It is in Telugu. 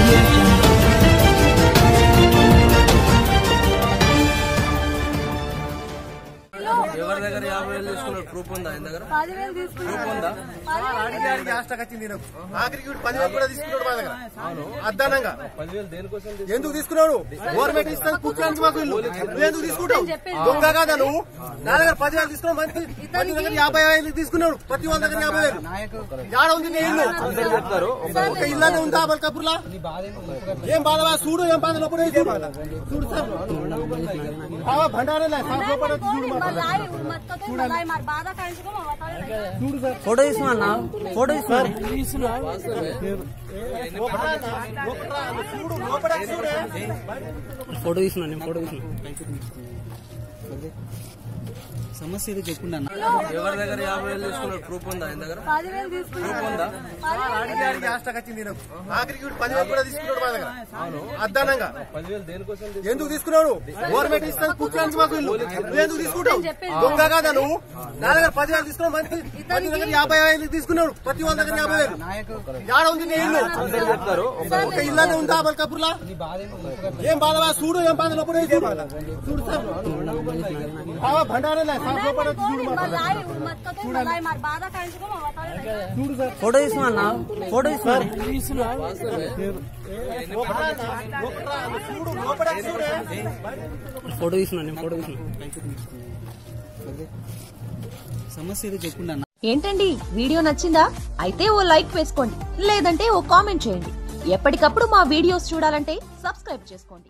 Thank you. ఎవరి దగ్గర యాభై వేలు తీసుకున్నాడు? ప్రూఫ్ ఉందా ఆయన దగ్గర? పదివేలు తీసుకున్నాడు. అడిగి అడిగి ఆస్టక్ వచ్చింది నాకు ఆఖరికి వీడు పదివేలు కూడా తీసుకున్నాడు మా దగ్గర. అద్దానంగా పదివేలు దేనికోసం తీసుకున్నాడు? ఎందుకు తీసుకున్నాడు? గవర్నమెంట్ ఇస్తాను కూర్చోడానికి మాకు ఇల్లు. నువ్వు ఎందుకు తీసుకుంటావు? దొంగ కాదా. నువ్వు? నా దగ్గర పదివేలు తీసుకున్నావు మంచి మంచి దగ్గర యాభై వేలు తీసుకున్నాడు. ప్రతి వాళ్ళ దగ్గర యాభై వేలు. యాడ ఉంది నీ ఇల్లు? చెప్తారు. ఒక ఇల్లానే ఉందా బల్కాపూర్లా? ఏం బాధ చూడు ఏం బాధ? లోపల చూడు? సార్. లే, సార్ లోపల వచ్చి చూడు మా బాధ. ఫోటో తీసుకున్నా ఫోటో తీసుకున్నా ఫోటో తీసుకున్నా నేను ఫోటో తీసుకున్నా సమస్య ఏదో చెప్పుండా ఎవరి దగ్గర యాభై వేలు తీసుకున్నాడు? ప్రూఫ్ ఉందా ఆయన దగ్గర? పదివేలు తీసుకున్నాడు. ఉందా? అద్దానంగా. పదివేలు దేనికోసం? ఎందుకు తీసుకున్నాడు? గవర్నమెంట్ ఇస్తాను కూర్చోడానికి మాకు ఎందుకు తీసుకుంటావు? దొంగ కాదా. నువ్వు? నా దగ్గర పదివేలు తీసుకున్నావు మంచి దగ్గర యాభై వేలు తీసుకున్నాడు. ప్రతి వాళ్ళ దగ్గర యాభై వేలు. యాడ ఉంది నీ ఇల్లు? చెప్తారు. ఒక ఇల్లానే ఉందా బల్కాపూర్లా ఏం బాధ చూడు ఏం బాధ? లోపల చూడు సార్. ఫోటో తీసుకున్నా ఫోటో తీసుకున్నా ఫోటో నేను ఫోటో సమస్య ఏదో ఏంటండి? వీడియో నచ్చిందా? అయితే ఓ లైక్ వేసుకోండి లేదంటే ఓ కామెంట్ చేయండి. ఎప్పటికప్పుడు మా వీడియోస్ చూడాలంటే సబ్స్క్రైబ్ చేసుకోండి.